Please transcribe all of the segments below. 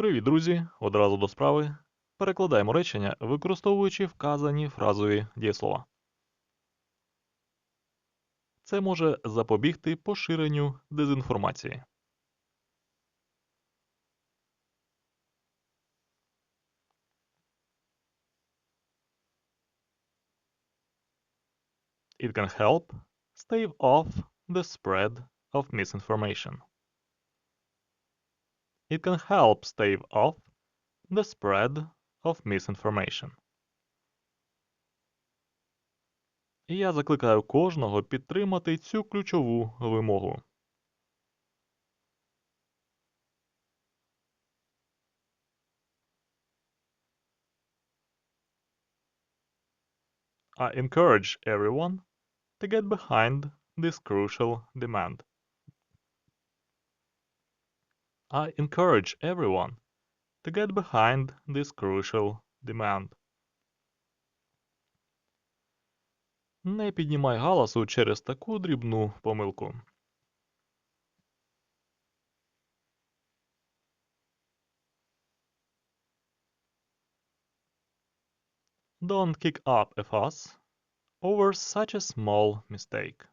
Привіт, друзі! Одразу до справи. Перекладаємо речення, використовуючи вказані фразові дієслова. Це може запобігти поширенню дезінформації. It can help stave off the spread of misinformation. It can help stave off the spread of misinformation. І я закликаю кожного підтримати цю ключову вимогу. I encourage everyone to get behind this crucial demand. I encourage everyone to get behind this crucial demand. Не піднімай галасу через таку дрібну помилку. Don't kick up a fuss over such a small mistake.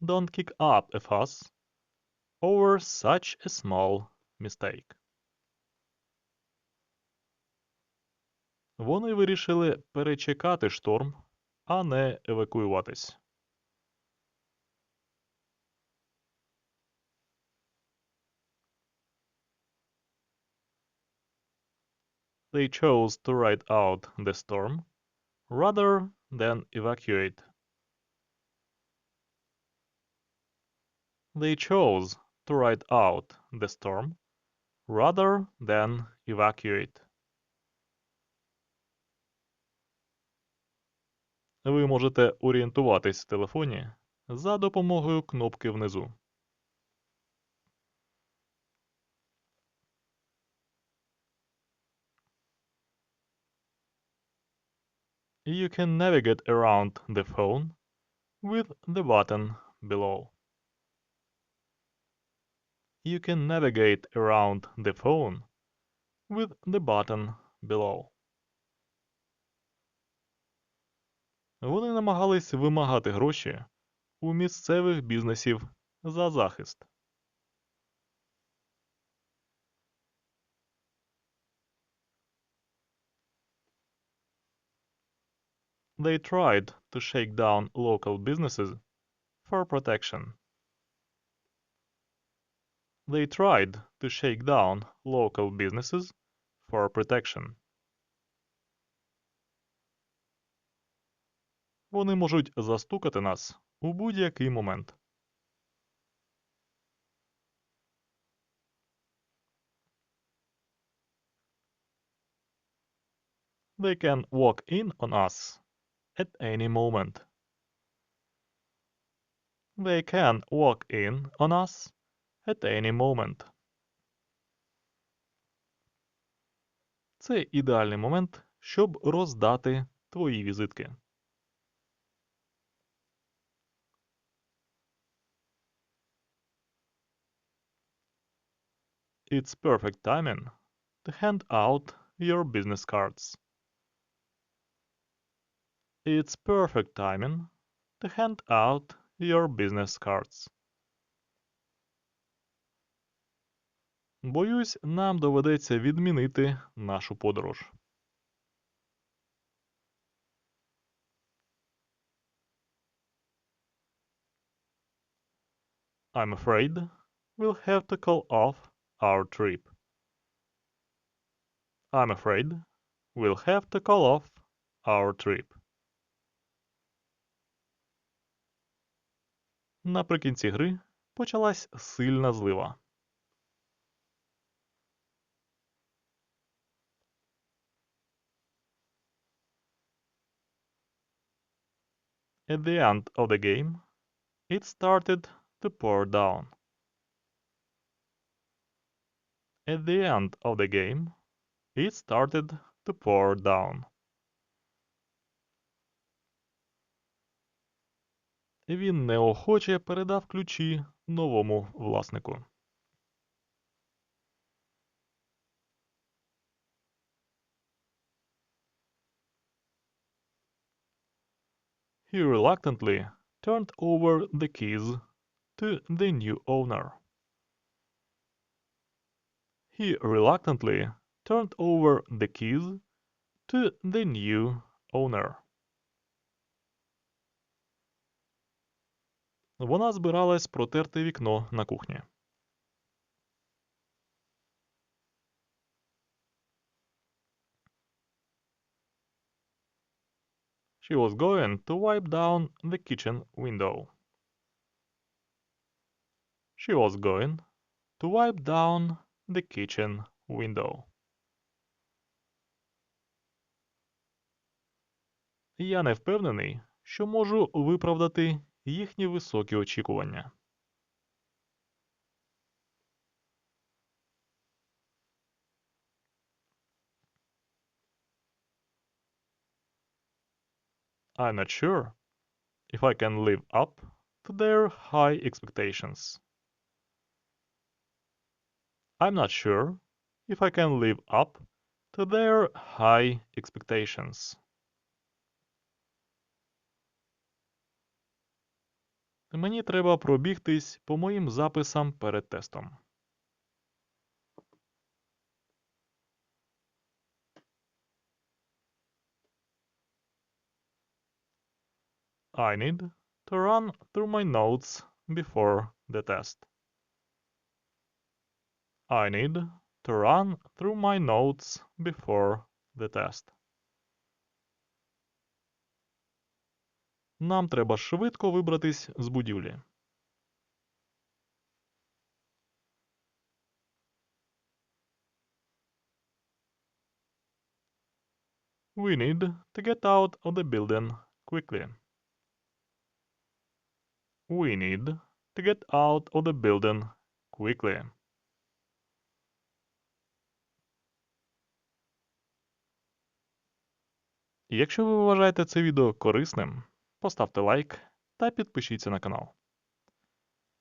Don't kick up a fuss over such a small mistake. Вони вирішили перечекати шторм, а не евакуюватись. They chose to ride out the storm rather than evacuate. They chose to ride out the storm rather than evacuate. Ви можете орієнтуватись в телефоні за допомогою кнопки внизу. You can navigate around the phone with the button below. You can navigate around the phone with the button below. Вони намагались вимагати гроші у місцевих бізнесів за захист. They tried to shake down local businesses for protection. They tried to shake down local businesses for protection. Вони можуть застукати нас у будь-який момент. They can walk in on us at any moment. They can walk in on us at any moment. Це ідеальний момент, щоб роздати твої візитки. It's perfect timing to hand out your business cards. It's perfect timing to hand out your business cards. Боюсь, нам доведеться відмінити нашу подорож. I'm afraid we'll have to call off our trip. I'm afraid we'll have to call off our trip. Наприкінці гри почалась сильна злива. At the end of the game, it started to pour down. At the end of the game, it started to pour down. Він неохоче передав ключі новому власнику. He reluctantly turned over the keys to the new owner. He reluctantly turned over the keys to the new owner. Вона збиралась протерти вікно на кухні. She was going to wipe down the kitchen window. She was going to wipe down the kitchen window. Я не впевнений, що можу виправдати їхні високі очікування. I'm not sure if I can live up to their high expectations. I'm not sure if I can live up to their high expectations. Мені треба пробігтись по моїм записам перед тестом. I need to run through my notes before the test. I need to run through my notes before the test. Нам треба швидко вибратись з будівлі. We need to get out of the building quickly. We need to get out of the building quickly. Якщо ви вважаєте це відео корисним, поставте лайк та підпишіться на канал.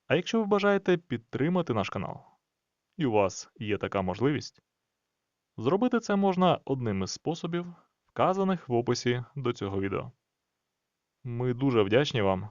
А якщо ви бажаєте підтримати наш канал, і у вас є така можливість, зробити це можна одним із способів, вказаних в описі до цього відео. Ми дуже вдячні вам